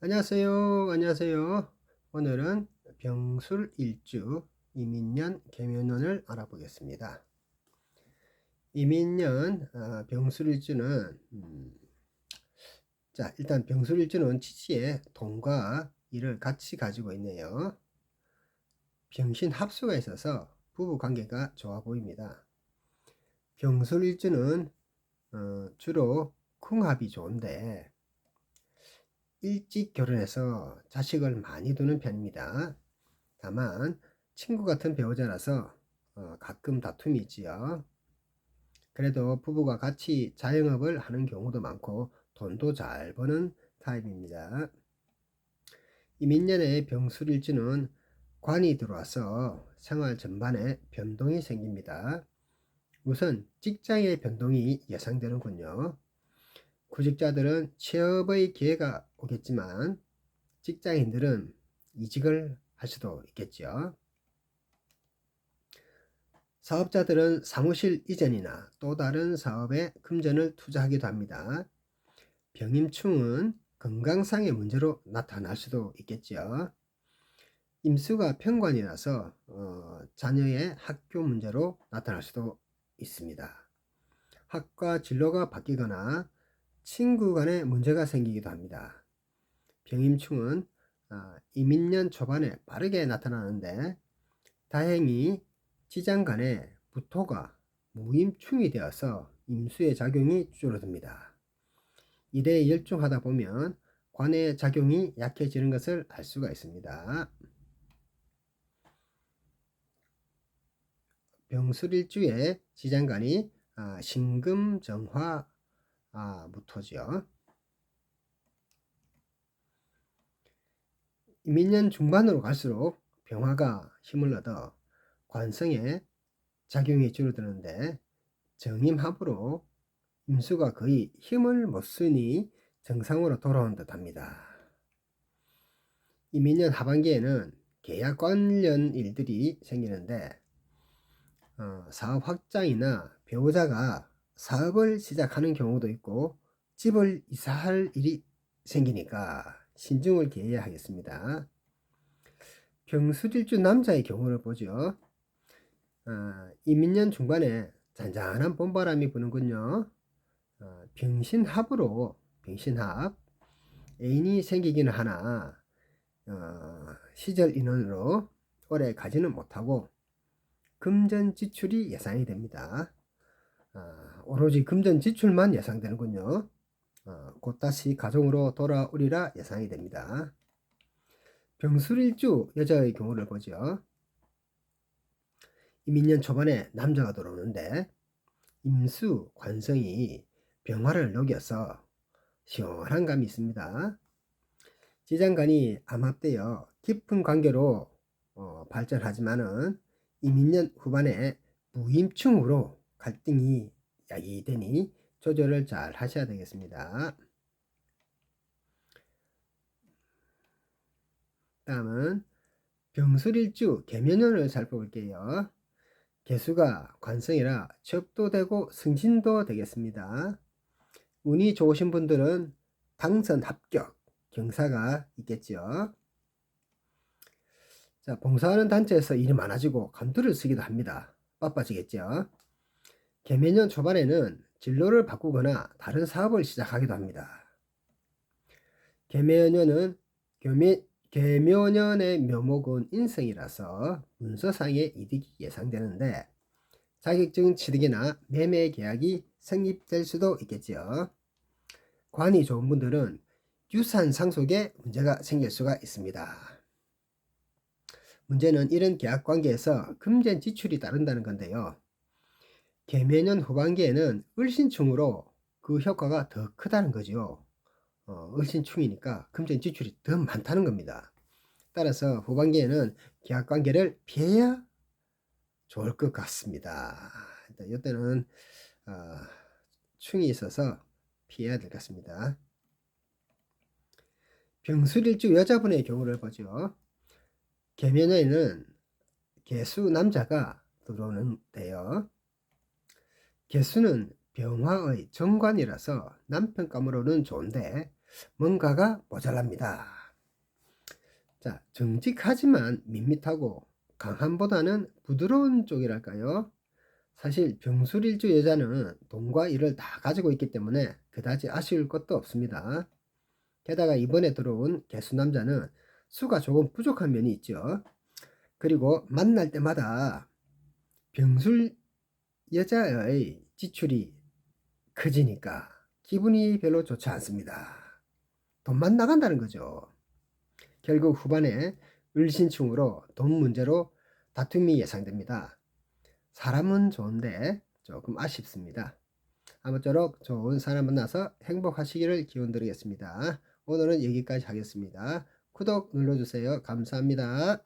안녕하세요. 안녕하세요. 오늘은 병술 일주 이민년 개면원을 알아보겠습니다. 이민년 아, 병술 일주는 음, 자 일단 병술 일주는 치치의 돈과 일을 같이 가지고 있네요. 병신 합수가 있어서 부부 관계가 좋아 보입니다. 병술 일주는 어, 주로 궁합이 좋은데 일찍 결혼해서 자식을 많이 두는 편입니다. 다만 친구 같은 배우자라서 어, 가끔 다툼이 있지요. 그래도 부부가 같이 자영업을 하는 경우도 많고 돈도 잘 버는 타입입니다. 이민년의 병술일주는 관이 들어와서 생활 전반에 변동이 생깁니다. 우선 직장의 변동이 예상되는군요. 구직자들은 취업의 기회가 오겠지만 직장인들은 이직을 할 수도 있겠죠. 사업자들은 사무실 이전이나 또 다른 사업에 금전을 투자하기도 합니다. 병임충은 건강상의 문제로 나타날 수도 있겠죠. 임수가 편관이라서 어, 자녀의 학교 문제로 나타날 수도 있습니다. 학과 진로가 바뀌거나 친구 간에 문제가 생기기도 합니다. 병임충은 아, 이민년 초반에 빠르게 나타나는데 다행히 지장 간에 부토가 무임충이 되어서 임수의 작용이 줄어듭니다. 일에 열중하다 보면 관의 작용이 약해지는 것을 알 수가 있습니다. 병술일주에 지장간이 아, 신금정화 아, 무토죠. 민년 중반으로 갈수록 병화가 힘을 얻어 관성에 작용이 줄어드는데 정임합으로 임수가 거의 힘을 못 쓰니 정상으로 돌아온 듯 합니다. 이민년 하반기에는 계약 관련 일들이 생기는데 어, 사업 확장이나 배우자가 사업을 시작하는 경우도 있고 집을 이사할 일이 생기니까 신중을 기해야 하겠습니다. 병수질주 남자의 경우를 보죠. 어, 이민년 중반에 잔잔한 봄바람이 부는군요. 어, 병신합으로 병신합 애인이 생기기는 하나 어, 시절 인원으로 오래 가지는 못하고 금전 지출이 예상이 됩니다. 아, 오로지 금전 지출만 예상되는군요. 어, 곧 다시 가정으로 돌아오리라 예상이 됩니다. 병술일주 여자의 경우를 보죠. 이민년 초반에 남자가 들어오는데 임수 관성이 병화를 녹여서 시원한 감이 있습니다. 지장간이 암합되어 깊은 관계로 어, 발전하지만은 이민년 후반에 무임충으로 갈등이 야기되니 조절을 잘 하셔야 되겠습니다. 다음은 병술일주 개면연을 살펴볼게요. 개수가 관성이라 취업도 되고 승진도 되겠습니다. 운이 좋으신 분들은 당선 합격, 경사가 있겠죠. 자, 봉사하는 단체에서 일이 많아지고 감투를 쓰기도 합니다. 바빠지겠죠. 개면년 초반에는 진로를 바꾸거나 다른 사업을 시작하기도 합니다. 개면년은 개면, 개면년의 묘목은 인성이라서 문서상의 이득이 예상되는데 자격증 취득이나 매매 계약이 성립될 수도 있겠지요. 관이 좋은 분들은 유산 상속에 문제가 생길 수가 있습니다. 문제는 이런 계약 관계에서 금전 지출이 따른다는 건데요. 개매년 후반기에는 을신충으로 그 효과가 더 크다는 거죠. 어, 을신충이니까 금전 지출이 더 많다는 겁니다. 따라서 후반기에는 계약 관계를 피해야 좋을 것 같습니다. 일단 이때는 어, 충이 있어서 피해야 될 것 같습니다. 병술일주 여자분의 경우를 보죠. 개면에는 개수 남자가 들어오는데요. 개수는 병화의 정관이라서 남편감으로는 좋은데 뭔가가 모자랍니다. 자, 정직하지만 밋밋하고 강함보다는 부드러운 쪽이랄까요? 사실 병술일주 여자는 돈과 일을 다 가지고 있기 때문에 그다지 아쉬울 것도 없습니다. 게다가 이번에 들어온 개수 남자는 수가 조금 부족한 면이 있죠. 그리고 만날 때마다 병술 여자의 지출이 커지니까 기분이 별로 좋지 않습니다. 돈만 나간다는 거죠. 결국 후반에 을신충으로 돈 문제로 다툼이 예상됩니다. 사람은 좋은데 조금 아쉽습니다. 아무쪼록 좋은 사람 만나서 행복하시기를 기원 드리겠습니다. 오늘은 여기까지 하겠습니다. 구독 눌러주세요. 감사합니다.